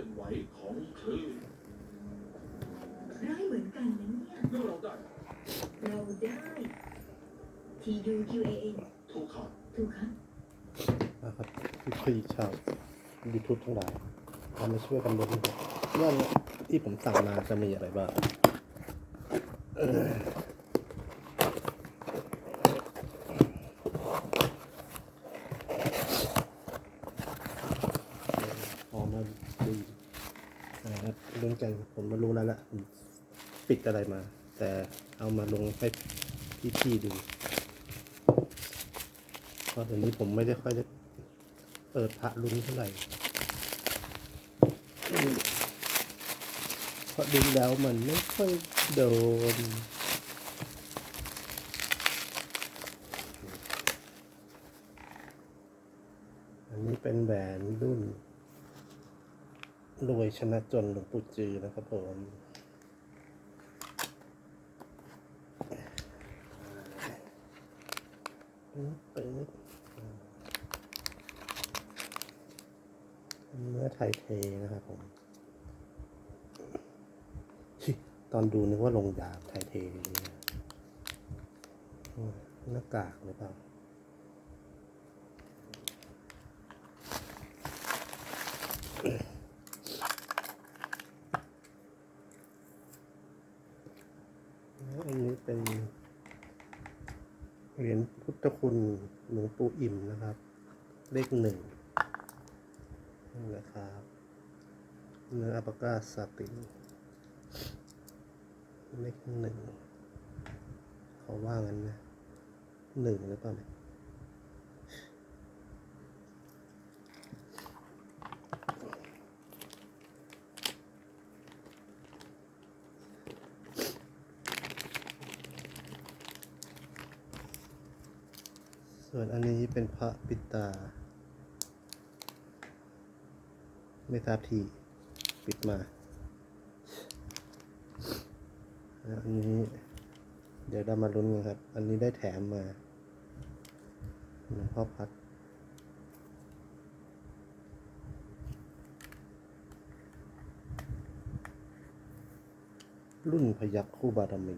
ลื่อนไหวของเธอร้ายเหมือนกันนะเนี่ยแล้วเราได้เราได้ T U Q A N ถูกขาดถูกครับ นะครับพี่พี่ชาวยูทูบทั้งหลายเรามาช่วยกันลุ้นครับว่าที่ผมสั่งมาจะมีอะไรบ้างเออออกมา ดีนะครับเรื่องใจผมมารู้แล้วละผมปิดอะไรมา แต่เอามาลงให้พี่ๆดูเพราะเดี๋ยวนี้ผมไม่ได้ค่อยได้เปิดพระลุ้นเท่าไหร่เพราะดูแล้วมันไม่ค่อยโดนอันนี้เป็นแหวนรุ่น รวยชนะจนหลวงปู่จือนะครับผมปึ๊บเนื้อไทยเทนะครับผม ตอนดูนึกว่าลงยาไทยเทเนี่ยหน้ากากหรือเปล่าแล้ว อันนี้เป็นเหรียญพุทธคุณหลวงปู่อิ่มนะครับ เลขหนึ่งนี่นะครับเนื้ออัปปากาสตินเลขหนึ่งเขาว่างั้นนะหนึ่งหรือเปล่าเนี่ย ส่วนอันนี้เป็นพระปิตา ไม่ทราบที่ปิดมาแล้วอันนี้ เดี๋ยวเรามาลุ้นกันครับ อันนี้ได้แถมมาหลวงพ่อพัดรุ่นพยักคู่บารมี